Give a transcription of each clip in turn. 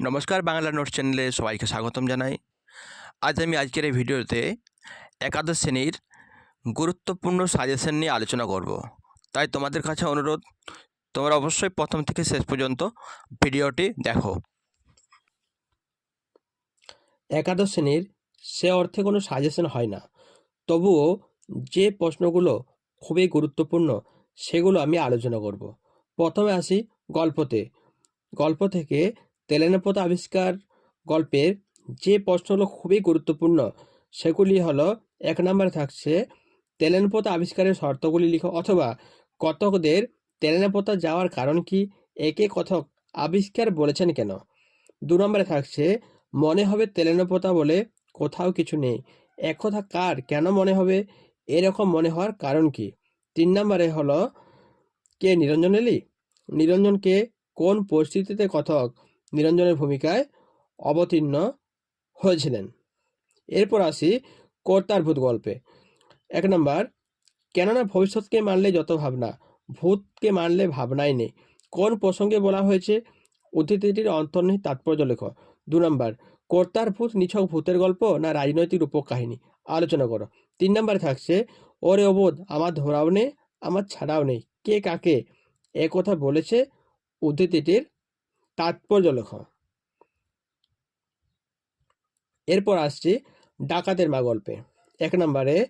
নমস্কার বাংলা নোটস চ্যানেলে সবাইকে স্বাগতম জানাই। আজ আমি আজকের এই ভিডিওতে একাদশ শ্রেণির গুরুত্বপূর্ণ সাজেশন নিয়ে আলোচনা করব। তাই তোমাদের কাছে অনুরোধ, তোমরা অবশ্যই প্রথম থেকে শেষ পর্যন্ত ভিডিওটি দেখো। একাদশ শ্রেণির সে অর্থে কোনো সাজেশন হয় না। তবুও যে প্রশ্নগুলো খুবই গুরুত্বপূর্ণ, সেগুলো আমি আলোচনা করব। প্রথমে আসি গল্পতে। গল্প থেকে তেলেনাপোতা আবিষ্কার গল্পের যে প্রশ্নগুলো খুবই গুরুত্বপূর্ণ, সেগুলি হলো, এক নম্বরে থাকছে তেলেনপোতা আবিষ্কারের শর্তগুলি লিখো অথবা কতকদের তেলেনাপোতা যাওয়ার কারণ কি, একে কথক আবিষ্কার বলেছেন কেন? দু নম্বরে থাকছে, মনে হবে তেলেনাপোতা বলে কোথাও কিছু নেই একথা কার, কেন মনে হবে, এরকম মনে হওয়ার কারণ কি? তিন নম্বরে হলো, কে নিরঞ্জন এলি নিরঞ্জনকে কোন পরিস্থিতিতে কথক নিরঞ্জনের ভূমিকায় অবতীর্ণ হয়েছিলেন। এরপর আসি কর্তার ভূত গল্পে। এক নম্বর, কেননা ভবিষ্যৎকে মানলে যত ভাবনা, ভূতকে মানলে ভাবনাই নেই। কোন প্রসঙ্গে বলা হয়েছে? অতিথিটির অন্তর্নিহিত তাৎপর্য লেখ। দু নম্বর, কর্তার ভূত নিছক ভূতের গল্প না রাজনৈতিক রূপক কাহিনী আলোচনা করো। তিন নম্বরে থাকছে, ওরে অবোধ আমার ধরাও নেই, আমার ছাড়াও নেই। কে কাকে এ কথা বলেছে? উদ্ধৃতিটির তাৎপর্য লেখ। এরপর আসছি ডাকাতের মা গল্পে। এক নম্বরে,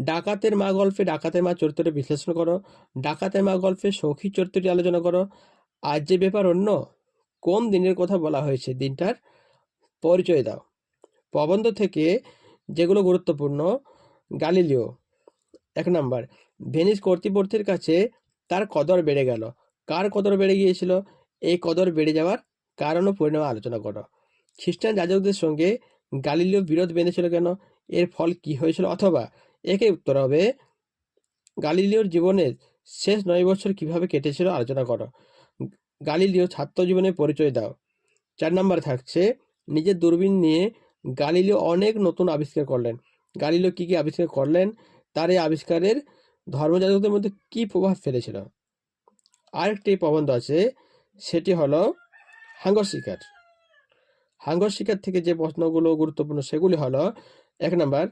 ডাকাতের মা গল্পে ডাকাতের মা চরিত্রটি বিশ্লেষণ করো। ডাকাতের মা গল্পে সখী চরিত্রটি আলোচনা করো। আজ যে ব্যাপার অন্য, কোন দিনের কথা বলা হয়েছে দিনটার পরিচয় দাও। প্রবন্ধ থেকে যেগুলো গুরুত্বপূর্ণ, গালিলিও। এক নাম্বার, ভেনিস কর্তৃপক্ষের কাছে তার কদর বেড়ে গেল। কার কদর বেড়ে গিয়েছিল? এই কদর বেড়ে যাওয়ার কারণ ও পরিণাম আলোচনা করো। খ্রিস্টান যাজকদের সঙ্গে গালিলিও বিরোধ বেঁধেছিল কেন? এর ফল কি হয়েছিল? অথবা একে উত্তর হবে, গালিলিওর জীবনের শেষ নয় বছর কীভাবে কেটেছিল? আলোচনা করো। গালিলিও ছাত্র জীবনের পরিচয় দাও। চার নম্বর থাকছে, নিজের দূরবীন নিয়ে গালিলিও অনেক নতুন আবিষ্কার করলেন। গালিলিও কি কি আবিষ্কার করলেন? তার এই আবিষ্কারের ধর্মযাজকদের মধ্যে কি প্রভাব ফেলেছিল? আরেকটি প্রবন্ধ আছে সেটি হলো হাঙ্গর শিকার। হাঙ্গর শিকার থেকে যে প্রশ্নগুলো গুরুত্বপূর্ণ সেগুলি হলো, এক নাম্বার,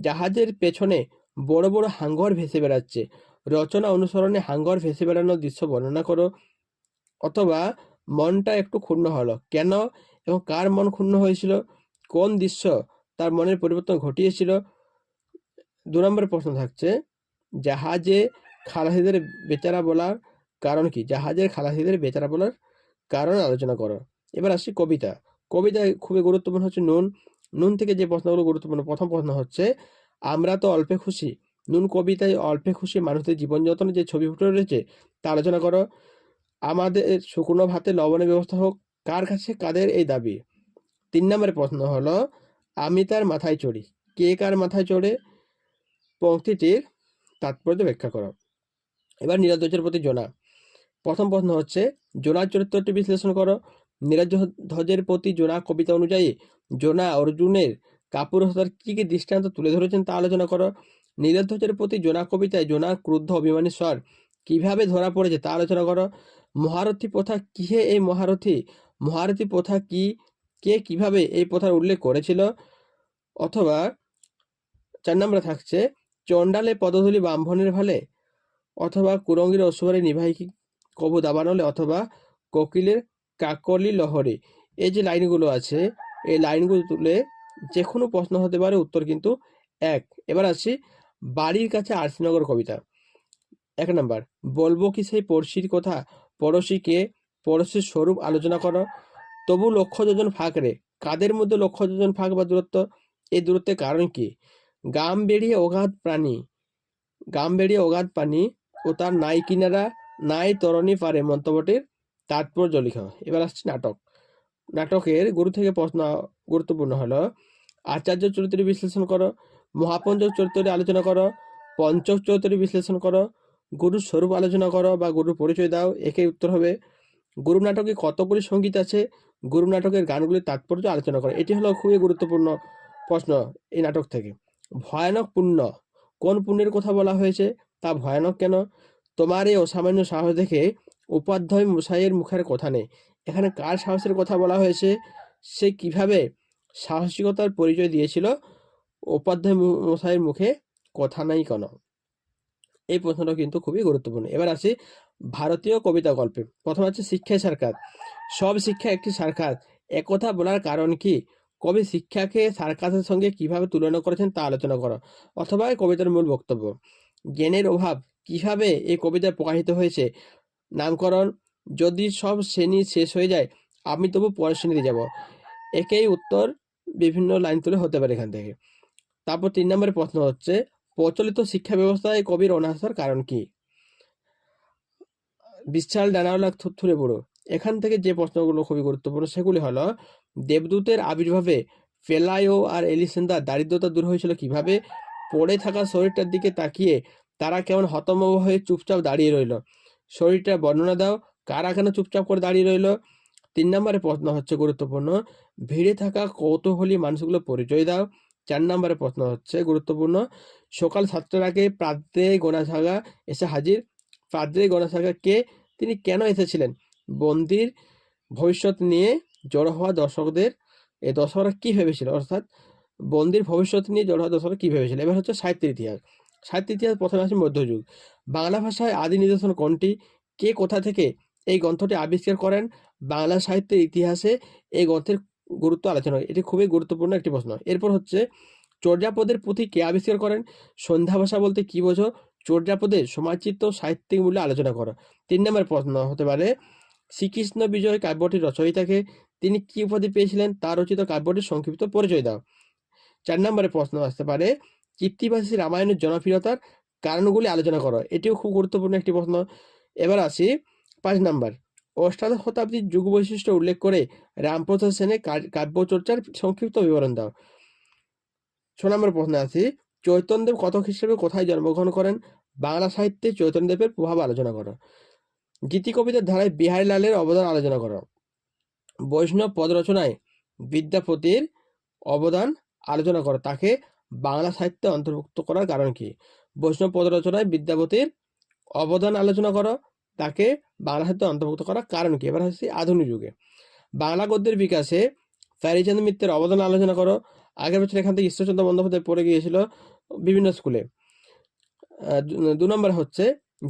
জাহাজের পেছনে বড় বড় হাঙ্গর ভেসে বেড়াচ্ছে। রচনা অনুসরণে হাঙ্গর ভেসে বেড়ানোর দৃশ্য বর্ণনা করো। অথবা, মনটা একটু ক্ষুণ্ণ হলো। কেন এবং কার মন ক্ষুণ্ণ হয়েছিল? কোন দৃশ্য তার মনের পরিবর্তন ঘটিয়েছিল? দু নম্বর প্রশ্ন থাকছে, জাহাজে খালাসিদের বেচারা বলার কারণ কি? জাহাজের খালাসিদের বেচারা বলার কারণ আলোচনা করো। এবার আসছি কবিতা। কবিতায় খুবই গুরুত্বপূর্ণ হচ্ছে নুন। নুন থেকে যে প্রশ্নগুলো গুরুত্বপূর্ণ, প্রথম প্রশ্ন হচ্ছে, আমরা তো অল্পে খুশি। নুন কবিতায় অল্পে খুশি মানুষদের জীবন যত্নে যে ছবি ফুটে রয়েছে, তা আলোচনা করো। আমাদের শুকনো ভাতে লবণের ব্যবস্থা হোক, কার কাছে কাদের এই দাবি? তিন নম্বরের প্রশ্ন হলো, আমি তার মাথায় চড়ি। কে কার মাথায় চড়ে? পংক্তিটির তাৎপর্য ব্যাখ্যা করো। এবার নীরধ্বজের প্রতি জোনা প্রথম প্রশ্ন হচ্ছে জোনার চরিত্রটি বিশ্লেষণ করো। নীরজ ধ্বজের প্রতি জোনা কবিতা অনুযায়ী জোনা অর্জুনের কাপুরুষতার কি কি দৃষ্টান্ত তুলে ধরেছেন তা আলোচনা করো। নীরধ্বজের প্রতি জোনা কবিতায় জোনার ক্রুদ্ধ অভিমানী স্বর কীভাবে ধরা পড়েছে তা আলোচনা করো। মহারথী প্রথা কিহে এই মহারথী? মহারথী প্রথা কি? কে কীভাবে এই প্রথার উল্লেখ করেছিল? অথবা চার নম্বরে থাকছে, চণ্ডালে পদধূলি ব্রাহ্মণের ভালে? অথবা কুরঙ্গির অশ্বরে নিবাহিক কবু দাবানলে অথবা কোকিলের কাকলি লহরে। এই যে লাইনগুলো আছে, এই লাইনগুলো তুলে যে কোনো প্রশ্ন হতে পারে, উত্তর কিন্তু এক। এবার আসছি বাড়ির কাছে আরসিনগর কবিতা। এক নাম্বার, বলব কি সেই পড়শির কথা? পড়শিকে পড়শির স্বরূপ আলোচনা করো। তবু লক্ষ্য যোজন ফাঁক রে। কাদের মধ্যে লক্ষ্য যোজন ফাঁক বা দূরত্ব? এই দূরত্বের কারণ কি? গাম বেরিয়ে অগাধ প্রাণী। গাম বেরিয়ে অগাধ প্রাণী ও তার নাই কিনারা নাই তরণী পারে মন্তব্যটির তাৎপর্য লিখ। এবার আসছে নাটক। নাটকের গুরু থেকে প্রশ্ন গুরুত্বপূর্ণ হলো, আচার্য চরিত্রের বিশ্লেষণ করো মহাপঞ্চক চরিত্রের আলোচনা করো, পঞ্চক চরিত্রের বিশ্লেষণ করো, গুরুর স্বরূপ আলোচনা করো বা গুরুর পরিচয় দাও একে উত্তর হবে গুরু নাটকে কতগুলি সংগীত আছে গুরু নাটকের গানগুলির তাৎপর্য আলোচনা করো। এটি হলো খুবই গুরুত্বপূর্ণ প্রশ্ন এই নাটক থেকে। ভয়ানক পুণ্য, কোন পুণ্যের কথা বলা হয়েছে, তা ভয়ানক কেন? তোমার এই অসামান্য সাহস দেখে উপাধ্যায় মশাইয়ের মুখের কথা নেই। এখানে কার সাহসের কথা বলা হয়েছে? সে কীভাবে সাহসিকতার পরিচয় দিয়েছিল? উপাধ্যায় মশাইয়ের মুখে কথা নাই কেন? এই প্রশ্নটা কিন্তু খুবই গুরুত্বপূর্ণ। এবার আসি ভারতীয় কবিতা গল্পে। প্রথম আছে শিক্ষাই সারকার সব শিক্ষা একটি সারকার একথা বলার কারণ কি? কবি শিক্ষাকে সার্কাসের সঙ্গে কীভাবে তুলনা করেছেন তা আলোচনা করো। অথবা কবিতার মূল বক্তব্য। জ্ঞানের অভাব কীভাবে এই কবিতায় প্রকাশিত হয়েছে? নামকরণ যদি সব শ্রেণি শেষ হয়ে যায়, আমি তবু পরের শ্রেণীতে যাব। একেই উত্তর বিভিন্ন লাইন তুলে হতে পারে এখান থেকে। তারপর তিন নম্বরের প্রশ্ন হচ্ছে, প্রচলিত শিক্ষা ব্যবস্থায় কবির অনাসার কারণ কি? বিশাল ডানাওয়ালা থুরথুরে বুড়ো। এখান থেকে যে প্রশ্নগুলো খুবই গুরুত্বপূর্ণ, সেগুলি হলো, দেবদূতের আবির্ভাবে ফেলায়ো আর এলিসেন্দার দারিদ্রতা দূর হয়েছিল কীভাবে? পড়ে থাকা শরীরটার দিকে তাকিয়ে তারা কেমন হতমব হয়ে চুপচাপ দাঁড়িয়ে রইল। শরীরটা বর্ণনা দাও, কারা কেন চুপচাপ করে দাঁড়িয়ে রইল? তিন নম্বরে প্রশ্ন হচ্ছে গুরুত্বপূর্ণ, ভিড়ে থাকা কৌতূহলী মানুষগুলো পরিচয় দাও। চার নম্বরে প্রশ্ন হচ্ছে গুরুত্বপূর্ণ, সকাল সাতটার আগে প্রাদ্রে গোনাসাগা এসে হাজির। প্রাদ্রে গোনাসাগা কে? তিনি কেন এসেছিলেন? বন্দির ভবিষ্যৎ নিয়ে জড়ো হওয়া দর্শকদের। এই দর্শকরা কী ভেবেছিল? অর্থাৎ বন্দির ভবিষ্যৎ নিয়ে জড়ো হওয়া দর্শকরা কি ভেবেছিল? এবার হচ্ছে সাহিত্যের ইতিহাস। সাহিত্যের ইতিহাস প্রথমে আসে মধ্যযুগ। বাংলা ভাষায় আদি নিদর্শন কোনটি? কে কোথা থেকে এই গ্রন্থটি আবিষ্কার করেন? বাংলা সাহিত্যের ইতিহাসে এই গ্রন্থের গুরুত্ব আলোচনা। এটি খুবই গুরুত্বপূর্ণ একটি প্রশ্ন। এরপর হচ্ছে, চর্যাপদের পুঁথি কে আবিষ্কার করেন? সন্ধ্যা ভাষা বলতে কি বোঝো? চর্যাপদের সমাজচিত্র সাহিত্যিক মূল্যে আলোচনা করো। তিন নম্বর প্রশ্ন হতে পারে, শ্রীকৃষ্ণ বিজয় কাব্যটির রচয়িতাকে তিনি কি উপাধি পেয়েছিলেন? তার রচিত কাব্যটির সংক্ষিপ্ত পরিচয় দাও। চার নম্বরে প্রশ্ন আসতে পারে, কীর্তিবাসী রামায়ণের জনপ্রিয়তার কারণগুলি আলোচনা করো। এটিও খুব গুরুত্বপূর্ণ একটি প্রশ্ন। এবার আসি পাঁচ নাম্বার। অষ্টাদশ শতাব্দীর যুগ বৈশিষ্ট্য উল্লেখ করে রামপ্রসাদ সেনের কাব্যচর্চার সংক্ষিপ্ত বিবরণ দাও। ছ নম্বর প্রশ্ন আসি, চৈতন্যদেব কত খ্রিস্টাব্দে কোথায় জন্মগ্রহণ করেন? বাংলা সাহিত্যে চৈতন্যদেবের প্রভাব আলোচনা করো। গীতি কবিতার ধারায় বিহারীলালের অবদান আলোচনা করো। বৈষ্ণব পদ রচনায় বিদ্যাপতির অবদান আলোচনা করো। তাকে বাংলা সাহিত্যে অন্তর্ভুক্ত করার কারণ কি? বৈষ্ণব পদ রচনায় বিদ্যাপতির অবদান আলোচনা করো। তাকে বাংলা সাহিত্যে অন্তর্ভুক্ত করার কারণ কি? এবার হচ্ছে আধুনিক যুগে। বাংলা গদ্যের বিকাশে প্যারিচাঁদ মিত্রের অবদান আলোচনা করো। আগের বছর এখান থেকে ঈশ্বরচন্দ্র বন্দ্যোপাধ্যায় পড়ে গিয়েছিল বিভিন্ন স্কুলে। দু নম্বর হচ্ছে,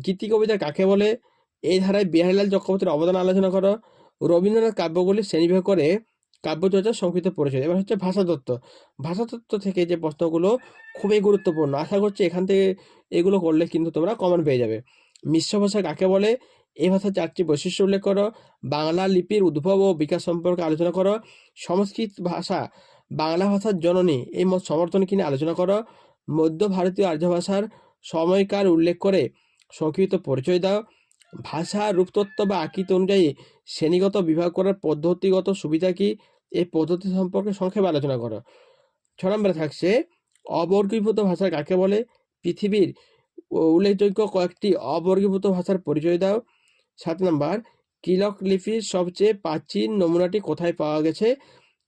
গীতি কবিতা কাকে বলে? এই ধারায় বিহারীলাল চক্রবর্তীর অবদান আলোচনা করো। রবীন্দ্রনাথ কাব্যগুলি শ্রেণীবিভাগ করে কাব্যচর্চার সংক্ষিপ্ত পরিচয়। এবার হচ্ছে ভাষাতত্ত্ব ভাষাতত্ত্ব থেকে যে প্রশ্নগুলো খুবই গুরুত্বপূর্ণ। আশা করছি এখান থেকে এগুলো করলে কিন্তু তোমরা কমন পেয়ে যাবে। মিশ্র ভাষা কাকে বলে? এই ভাষার চারটি বৈশিষ্ট্য উল্লেখ করো। বাংলা লিপির উদ্ভব ও বিকাশ সম্পর্কে আলোচনা করো। সংস্কৃত ভাষা বাংলা ভাষার জননী এই মত সমর্থন কিনে আলোচনা করো। মধ্য ভারতীয় আর্য ভাষার সময়কাল উল্লেখ করে সংক্ষিপ্ত পরিচয় দাও। ভাষা, রূপতত্ত্ব বা আকৃতি অনুযায়ী শ্রেণীগত বিভাগ করার পদ্ধতিগত সুবিধা কি? এই পদ্ধতি সম্পর্কে সংক্ষেপে আলোচনা করো। ছ নম্বরে থাকছে, অবর্গীভূত ভাষা কাকে বলে? পৃথিবীর উল্লেখযোগ্য কয়েকটি অবর্গীভূত ভাষার পরিচয় দাও। সাত নম্বর, কিলক লিপির সবচেয়ে প্রাচীন নমুনাটি কোথায় পাওয়া গেছে?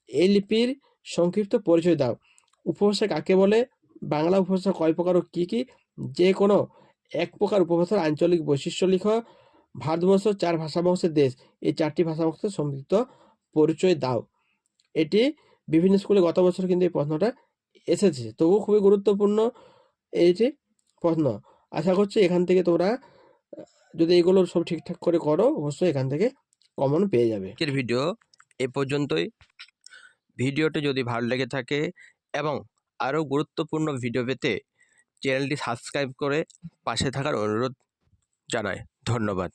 এই লিপির সংক্ষিপ্ত পরিচয় দাও। উপভাষা কাকে বলে? বাংলা উপভাষা কয় প্রকার ও কী কী? যে কোনো এক প্রকার উপভাষার আঞ্চলিক বৈশিষ্ট্য লিখ। ভারতবর্ষ চার ভাষাবংশের দেশ। এই চারটি ভাষাবংশের সমৃদ্ধ পরিচয় দাও। এটি বিভিন্ন স্কুলে গত বছর কিন্তু এই প্রশ্নটা এসেছে। তবুও খুবই গুরুত্বপূর্ণ এইটি প্রশ্ন। আশা করছি এখান থেকে তোমরা, যদি এগুলো সব ঠিকঠাক করে করো, অবশ্যই এখান থেকে কমন পেয়ে যাবে। ভিডিও এ পর্যন্তই। ভিডিওটি যদি ভালো লেগে থাকে এবং আরও গুরুত্বপূর্ণ ভিডিও পেতে চ্যানেলটি সাবস্ক্রাইব করে পাশে থাকার অনুরোধ জানায়। ধন্যবাদ।